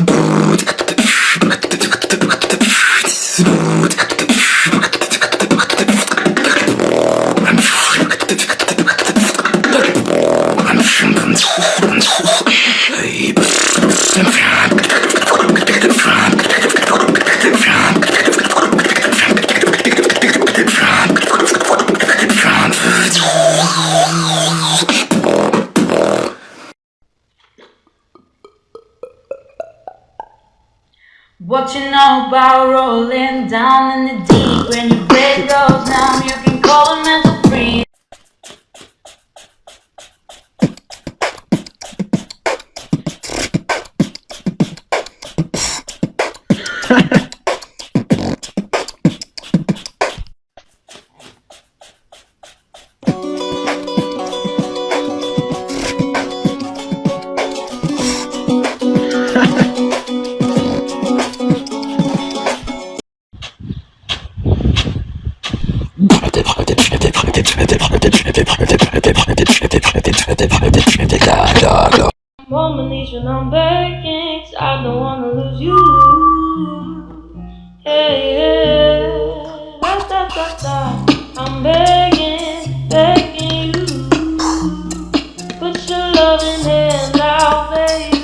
Brrr. What you know about rolling down in the deep when your brain goes numb, you can call it mental freeze. begging, begging you. Put your loving hand out, baby.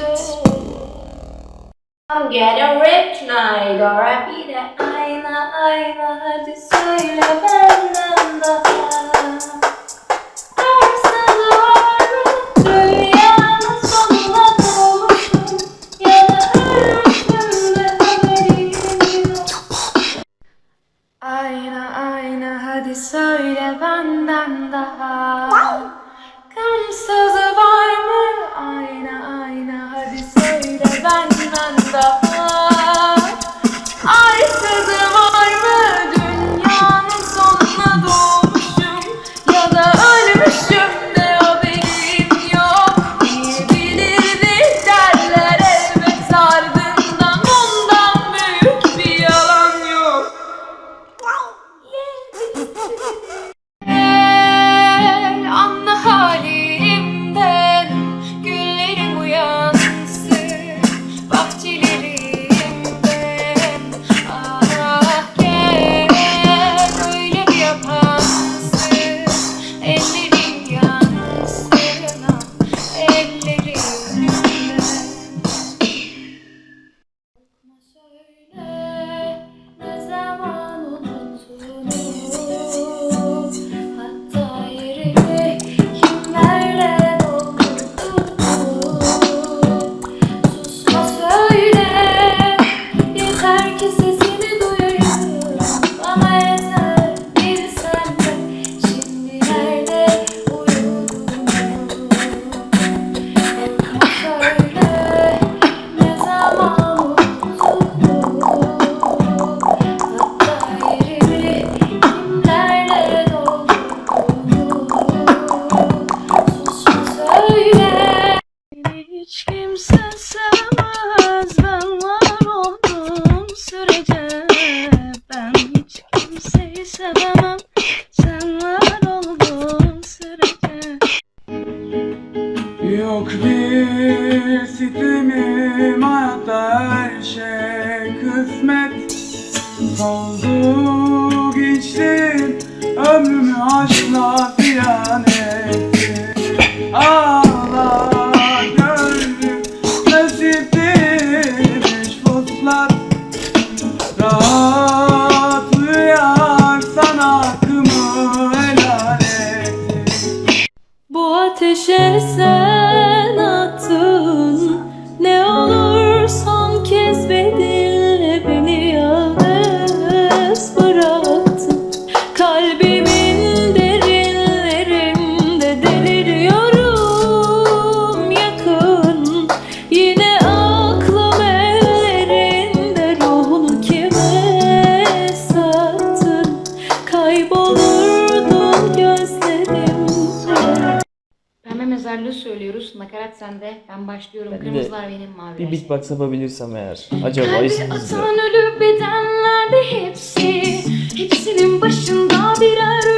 I'm getting ripped tonight, or I be that I, I, I, I, I, I, I, I, ettim. Bu ateşe sen Pembe mezarlığı söylüyoruz. Nakarat sende. Ben başlıyorum. Ben de Kırmızılar benim mavi. Bir beatbox yapabilirsem eğer. Acaba isminiz atan ölü bedenlerde hepsi Hepsinin başında birer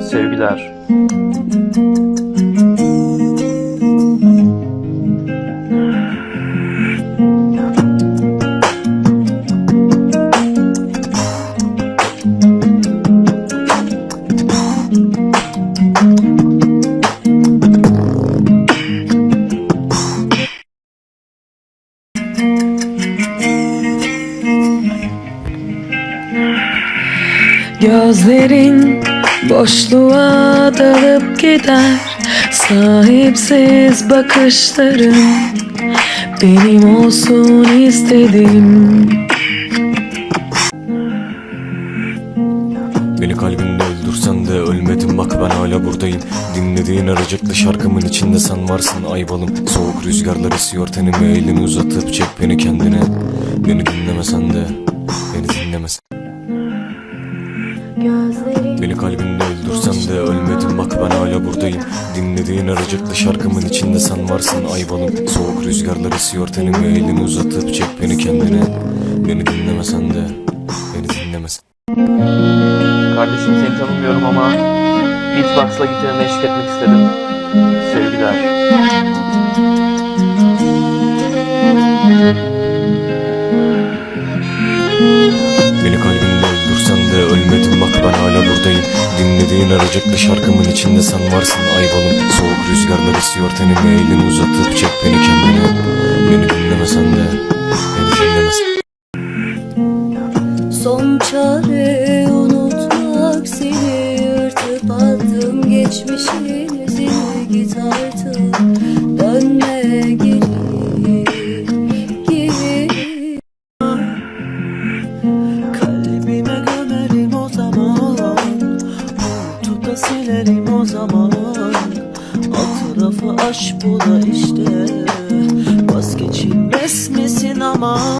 Sevgiler. Gözlerin boşluğa dalıp gider Sahipsiz bakışların. Benim olsun istedim. Beni kalbinde öldürsen de ölmedim. Bak ben hala buradayım. Dinlediğin aracıklı şarkımın içinde sen varsın ayvalım. Soğuk rüzgarlar esiyor tenime elini uzatıp çek beni kendine. Beni dinlemesen de beni dinlemesen Beni kalbinde öldürsen de ölmedim. Bak ben hala buradayım. Dinlediğin aracıklı şarkımın içinde sen varsın. Ayvalım Soğuk rüzgarlar esiyor. Tenime elini uzatıp çek beni kendine. Beni dinlemesen de beni dinlemesen. Kardeşim seni tanımıyorum ama beatbox'la gitarına eşlik etmek istedim. Sevgiler. Dinlediğin aracıklı şarkımın içinde sen varsın. Ayvalım Soğuk rüzgarlar esiyor tenime elini uzatıp çek beni kendine. Beni dinlemesen de beni dinlemesen. Son çare